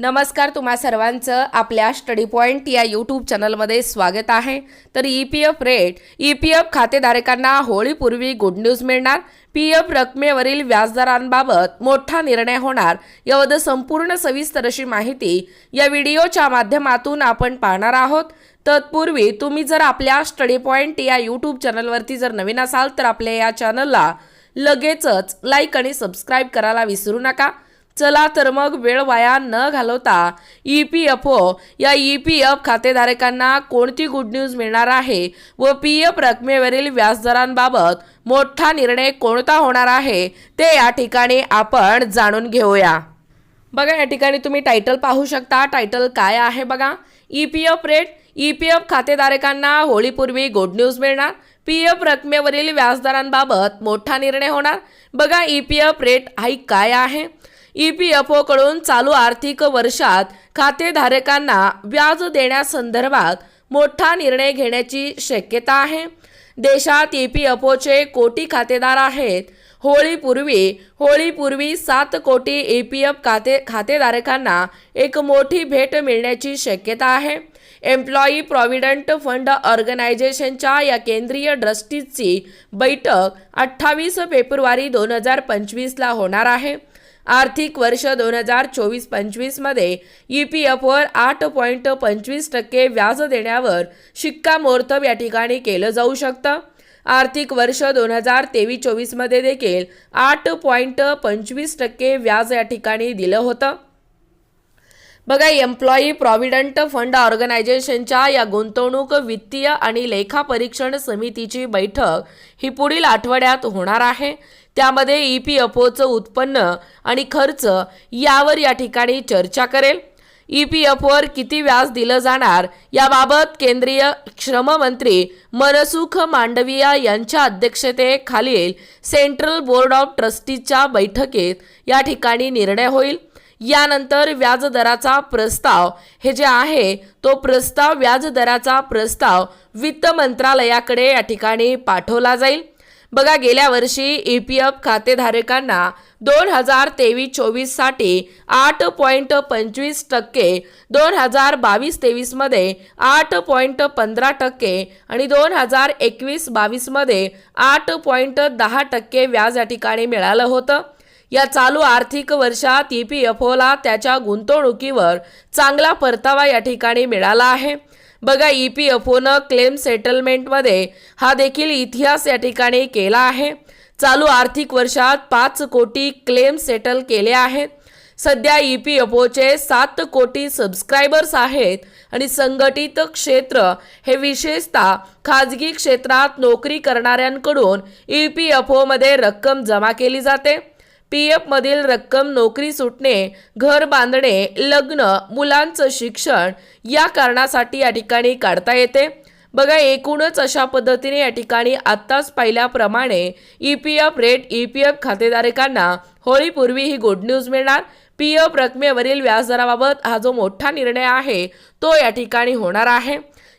नमस्कार तुम्हा सर्वांचं आपल्या स्टडी पॉईंट या यूट्यूब चॅनलमध्ये स्वागत आहे. तर E P F rate E P F खातेधारकांना होळीपूर्वी गुड न्यूज मिळणार. पी एफ रकमेवरील व्याजदरांबाबत मोठा निर्णय होणार. यावद संपूर्ण सविस्तर अशी माहिती या व्हिडिओच्या माध्यमातून आपण पाहणार आहोत. तत्पूर्वी तुम्ही जर आपल्या स्टडी पॉईंट या यूट्यूब चॅनलवरती जर नवीन असाल तर आपल्या या चॅनलला लगेचच लाईक आणि सबस्क्राईब करायला विसरू नका. चला तर मग वेळ वाया न घालवता ई पी एफ ओ या ई पी एफ खातेधारकांना कोणती गुड न्यूज मिळणार आहे व पी एफ रकमेवरील व्याजदरांबाबत मोठा निर्णय कोणता होणार आहे ते या ठिकाणी आपण जाणून घेऊया. बघा या ठिकाणी तुम्ही टायटल पाहू शकता. टायटल काय आहे बघा? E P F rate E P F खातेधारकांना होळीपूर्वी गुड न्यूज मिळणार. पी एफ रकमेवरील व्याजदरांबाबत मोठा निर्णय होणार. बघा ई पी एफ रेट हाई काय आहे? ई पी एफ ओकडून चालू आर्थिक वर्षात खातेधारकांना व्याज देण्यासंदर्भात मोठा निर्णय घेण्याची शक्यता आहे. देशात ई पी एफ ओचे कोटी खातेदार आहेत. होळीपूर्वी होळीपूर्वी सात कोटी ई पी एफ खाते खातेधारकांना एक मोठी भेट मिळण्याची शक्यता आहे. एम्प्लॉई प्रॉव्हिडंट फंड ऑर्गनायझेशनच्या या केंद्रीय ट्रस्टीजची बैठक अठ्ठावीस फेब्रुवारी दोन हजार पंचवीसला होणार आहे. आर्थिक वर्ष दोन हजार चोवीस पंचवीसमध्ये ई पी एफवर आठ पॉईंट पंचवीस टक्के व्याज देण्यावर शिक्कामोर्तब या ठिकाणी केलं जाऊ शकतं. आर्थिक वर्ष दोन हजार तेवीस चोवीसमध्ये देखील आठ पॉईंट पंचवीस टक्के व्याज या ठिकाणी दिलं होतं. बघा एम्प्लॉई प्रॉव्हिडंट फंड ऑर्गनायझेशनच्या या गुंतवणूक वित्तीय आणि लेखापरीक्षण समितीची बैठक ही पुढील आठवड्यात होणार आहे. त्यामध्ये ई पी एफ ओचं उत्पन्न आणि खर्च यावर या ठिकाणी चर्चा करेल. ई पी एफवर किती व्याज दिलं जाणार याबाबत केंद्रीय श्रममंत्री मनसुख मांडविया यांच्या अध्यक्षतेखालील सेंट्रल बोर्ड ऑफ ट्रस्टीजच्या बैठकीत या ठिकाणी निर्णय होईल. यानंतर व्याजदराचा प्रस्ताव हे जे आहे तो प्रस्ताव व्याजदराचा प्रस्ताव वित्त मंत्रालयाकडे या ठिकाणी पाठवला जाईल. बघा गेल्या वर्षी ई पी एफ खातेधारकांना दोन हजार तेवीस चोवीससाठी आठ पॉईंट पंचवीस टक्के दोन हजार बावीस तेवीसमध्ये आठ पॉईंट पंधरा टक्के आणि दोन हजार एकवीस बावीसमध्ये आठ पॉईंट दहा टक्के व्याज या ठिकाणी मिळालं होतं. या चालू आर्थिक वर्षात ई पी एफ ओला त्याच्या गुंतवणुकीवर चांगला परतावा या ठिकाणी मिळाला आहे. बघा ई पी एफ ओनं क्लेम सेटलमेंटमध्ये हा देखील इतिहास या ठिकाणी केला आहे. चालू आर्थिक वर्षात पाच कोटी क्लेम सेटल केले आहेत सध्या ई पी एफ ओचे सात कोटी सबस्क्रायबर्स आहेत आणि संघटित क्षेत्र हे विशेषतः खाजगी क्षेत्रात नोकरी करणाऱ्यांकडून ई पी एफ ओमध्ये रक्कम जमा केली जाते. पी एफमधील रक्कम नोकरी सुटणे घर बांधणे लग्न मुलांचं शिक्षण या कारणासाठी या ठिकाणी काढता येते. बघा एकूणच अशा पद्धतीने या ठिकाणी आत्ताच पाहिल्याप्रमाणे E P F rate E P F खातेधारकांना होळीपूर्वी ही गुड न्यूज मिळणार. पी एफ रकमेवरील व्याजदराबाबत हा जो मोठा निर्णय आहे तो या ठिकाणी होणार आहे.